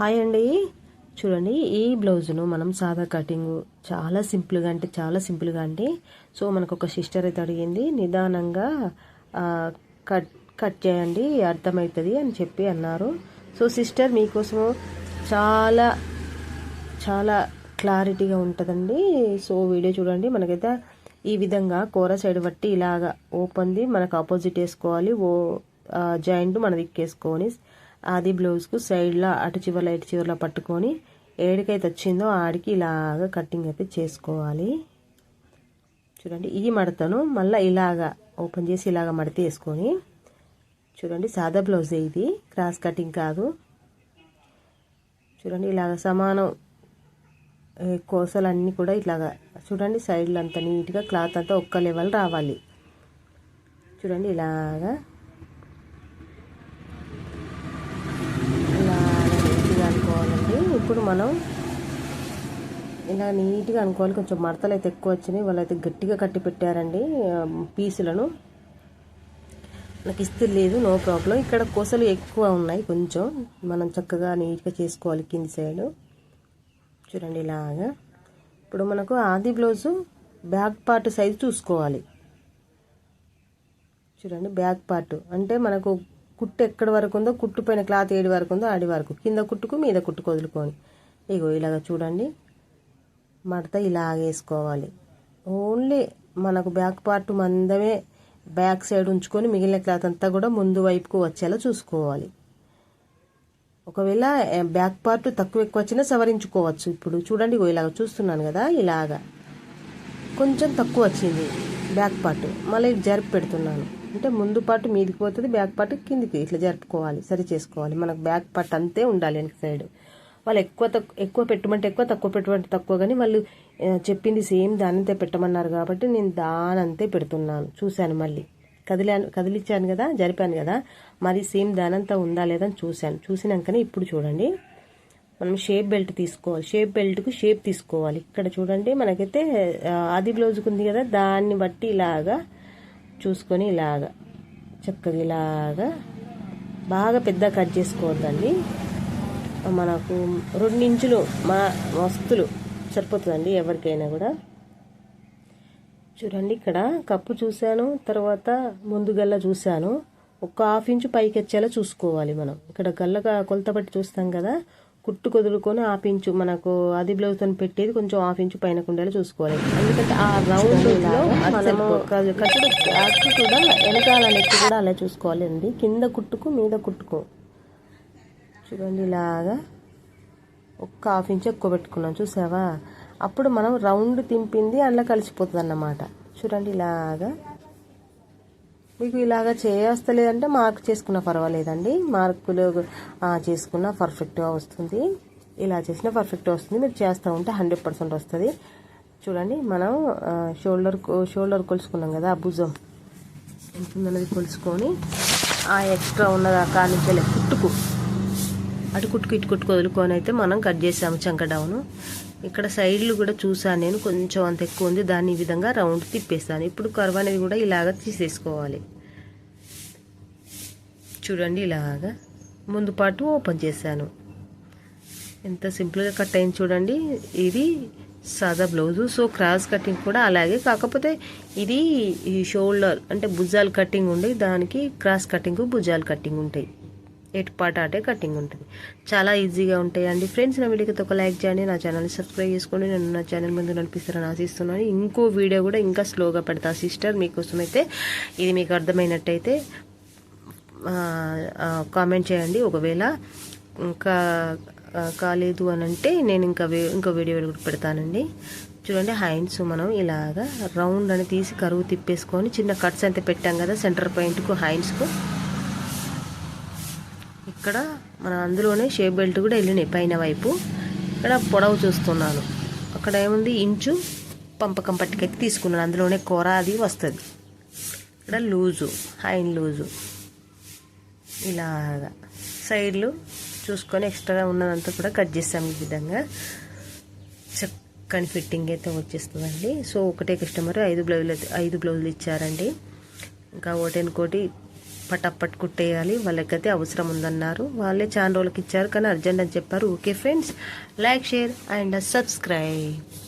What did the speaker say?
Hi అండి. చూడండి ఈ బ్లౌజ్ను మనం సాదా కటింగ్ చాలా సింపుల్గా అంటే చాలా సింపుల్గా అండి. సో మనకు ఒక సిస్టర్ అయితే అడిగింది నిదానంగా కట్ కట్ చేయండి అర్థమవుతుంది అని చెప్పి అన్నారు. సో సిస్టర్ మీకోసం చాలా చాలా క్లారిటీగా ఉంటుందండి. సో వీడియో చూడండి మనకైతే ఈ విధంగా కూర సైడ్ బట్టి ఇలాగా ఓపెన్ది మనకు ఆపోజిట్ వేసుకోవాలి. ఓ జాయింట్ మనది ఎక్కేసుకొని అది బ్లౌజ్కు సైడ్లో అటు చివర్లో ఇటు చివర్లో పట్టుకొని ఏడికైతే వచ్చిందో ఆడికి ఇలాగా కటింగ్ అయితే చేసుకోవాలి. చూడండి ఈ మడతను మళ్ళీ ఇలాగా ఓపెన్ చేసి ఇలాగ మడత వేసుకొని చూడండి సాదా బ్లౌజ్ ఇది క్రాస్ కటింగ్ కాదు. చూడండి ఇలాగ సమానం కోసలన్నీ కూడా ఇట్లాగా చూడండి సైడ్లో అంతా నీట్గా క్లాత్ అంతా ఒక్క లెవెల్ రావాలి. చూడండి ఇలాగా నీట్గా అనుకోవాలండి ఇప్పుడు మనం ఇలా నీట్గా అనుకోవాలి. కొంచెం మడతలు అయితే ఎక్కువ వచ్చినాయి. వాళ్ళైతే గట్టిగా కట్టి పెట్టారండి పీసులను. నాకు ఇస్తే లేదు నో ప్రాబ్లం. ఇక్కడ కొసలు ఎక్కువ ఉన్నాయి కొంచెం. మనం చక్కగా నీట్గా చేసుకోవాలి కింది సైడ్. చూడండి ఇలాగా. ఇప్పుడు మనకు ఆది బ్లౌజు బ్యాక్ పార్ట్ సైజు చూసుకోవాలి. చూడండి బ్యాక్ పార్ట్. అంటే మనకు కుట్టు ఎక్కడి వరకు ఉందో కుట్టు పైన క్లాత్ ఏడు వరకు ఉందో ఆడి వరకు. కింద కుట్టుకు మీద కుట్టుకు వదులుకొని. ఇగో ఇలాగ చూడండి. మడత ఇలాగ వేసుకోవాలి ఓన్లీ మనకు బ్యాక్ పార్ట్ మందమే బ్యాక్ సైడ్ ఉంచుకొని మిగిలిన క్లాత్ అంతా కూడా ముందు వైపుకు వచ్చేలా చూసుకోవాలి. ఒకవేళ బ్యాక్ పార్ట్ తక్కువ ఎక్కువ వచ్చినా సవరించుకోవచ్చు. ఇప్పుడు చూడండి ఇగో ఇలాగ చూస్తున్నాను కదా ఇలాగా. కొంచెం తక్కువ వచ్చింది బ్యాక్ పార్ట్ మళ్ళీ జరిపి పెడుతున్నాను. అంటే ముందు పార్ట్ మీదికి పోతుంది బ్యాక్ పార్ట్ కిందికి ఇట్లా జరుపుకోవాలి సరి చేసుకోవాలి మనకు బ్యాక్ పార్ట్ అంతే ఉండాలి వెనక సైడ్ వాళ్ళు ఎక్కువ తక్కువ ఎక్కువ పెట్టమంటే ఎక్కువ తక్కువ పెట్టమంటే తక్కువ కానీ వాళ్ళు చెప్పింది సేమ్ దానంతే పెట్టమన్నారు కాబట్టి నేను దానంతే పెడుతున్నాను. చూశాను మళ్ళీ. కదిలాను కదిలిచ్చాను కదా జరిపాను కదా మరి సేమ్ దానంతా ఉందా లేదా అని చూశాను. చూసినాకనే ఇప్పుడు చూడండి. మనం షేప్ బెల్ట్ తీసుకోవాలి. షేప్ బెల్ట్కు షేప్ తీసుకోవాలి. ఇక్కడ చూడండి మనకైతే అది ఆది బ్లౌజ్కి ఉంది కదా దాన్ని బట్టి ఇలాగా చూసుకొని ఇలాగా చక్కగా ఇలాగా బాగా పెద్ద కట్ చేసుకోవద్దండి. మనకు రెండు ఇంచులు మా వస్తులు సరిపోతుందండి ఎవరికైనా కూడా. చూడండి ఇక్కడ కప్పు చూశాను తర్వాత ముందు గల్ల చూశాను. ఒక హాఫ్ ఇంచు పైకి వచ్చేలా చూసుకోవాలి మనం. ఇక్కడ గల్లగా కొలత బట్టి చూస్తాం కదా కుట్టు కొదులుకొని హాఫ్ ఇంచు మనకు అది బ్లౌజ్తో పెట్టేది కొంచెం హాఫ్ ఇంచు పైన ఉండేలా చూసుకోవాలి. ఎందుకంటే ఆ రౌండ్ మనము కట్టుడు అటు కూడా వెనకాల నెక్కి కూడా అలా చూసుకోవాలి అండి కింద కుట్టుకు మీద కుట్టుకు. చూడండి ఇలాగా ఒక్క హాఫ్ ఇంచ్ ఎక్కువ పెట్టుకున్నాం చూసావా? అప్పుడు మనం రౌండ్ తింపింది అందులో కలిసిపోతుంది అన్నమాట చూడండి ఇలాగా. మీకు ఇలాగా చేయవస్తలేదంటే మార్క్ చేసుకున్నా పర్వాలేదండి. మార్కులు చేసుకున్న చేసుకున్నా పర్ఫెక్ట్గా వస్తుంది. ఇలా చేసినా పర్ఫెక్ట్ వస్తుంది. మీరు చేస్తూ ఉంటే హండ్రెడ్ పర్సెంట్ వస్తుంది. చూడండి మనం షోల్డర్ షోల్డర్ కొలుసుకున్నాం కదా ఆ భుజం. ఎంత ఉందన్నది కొలుసుకొని ఆ ఎక్స్ట్రా ఉన్నది ఆ కాలు కుట్టుకు. అటు కుట్టుకు ఇటు కుట్టుకు వదులుకొని అయితే మనం కట్ చేసాము చంకడౌను ఇక్కడ సైడ్లు కూడా చూసాను నేను కొంచెం అంత ఎక్కువ ఉంది. దాన్ని ఈ విధంగా రౌండ్ తిప్పేస్తాను. ఇప్పుడు కర్వ్ అనేది కూడా ఇలాగ తీసేసుకోవాలి. చూడండి ఇలాగా. ముందు పాటు ఓపెన్ చేశాను. ఎంత సింపుల్గా కట్ అయింది చూడండి. ఇది సాదా బ్లౌజు సో క్రాస్ కటింగ్ కూడా అలాగే. కాకపోతే ఇది ఈ షోల్డర్ అంటే భుజాలు కటింగ్ ఉండి దానికి క్రాస్ కటింగ్ భుజాలు కటింగ్ ఉంటాయి. ఎటు పార్ట్ అటే కటింగ్ ఉంటుంది. చాలా ఈజీగా ఉంటాయండి. ఫ్రెండ్స్ నా వీడియోకి ఒక లైక్ చేయండి. నా ఛానల్ని సబ్స్క్రైబ్ చేసుకోండి. నేను నా ఛానల్ ముందు నడిపిస్తారని ఆశిస్తున్నాను. ఇంకో వీడియో కూడా ఇంకా స్లోగా పెడతా. సిస్టర్ మీకోసం అయితే ఇది మీకు అర్థమైనట్టయితే కామెంట్ చేయండి. ఒకవేళ ఇంకా కాలేదు అని అంటే నేను ఇంకా ఇంకో వీడియో కూడా పెడతానండి. చూడండి హైన్స్ మనం ఇలాగా రౌండ్ అని తీసి కరువు తిప్పేసుకొని చిన్న కట్స్ అయితే పెట్టాం కదా సెంటర్ పాయింట్కు హైన్స్కు ఇక్కడ మన అందులోనే షేప్ బెల్ట్ కూడా వెళ్ళినాయి పైన వైపు. ఇక్కడ పొడవు చూస్తున్నాను. అక్కడ ఏముంది? ఇంచు పంపకం పట్టికైతే తీసుకున్నాను. అందులోనే కూర అది వస్తుంది. ఇక్కడ లూజు హైన్ లూజు. ఇలాగా. సైడ్లు చూసుకొని ఎక్స్ట్రా ఉన్నదంతా కూడా కట్ చేస్తాం ఈ విధంగా. చక్కని ఫిట్టింగ్ అయితే వచ్చేస్తుందండి. సో ఒకటే కస్టమర్ ఐదు బ్లౌజులు ఐదు బ్లౌజులు ఇచ్చారండి. ఇంకా ఒకటి ఇంకోటి కుట్టేయాలి వాళ్ళకైతే అవసరం ఉందన్నారు. వాళ్ళే చాలా రోజులకి ఇచ్చారు కానీ అర్జెంట్ అని చెప్పారు. Okay friends like share and subscribe.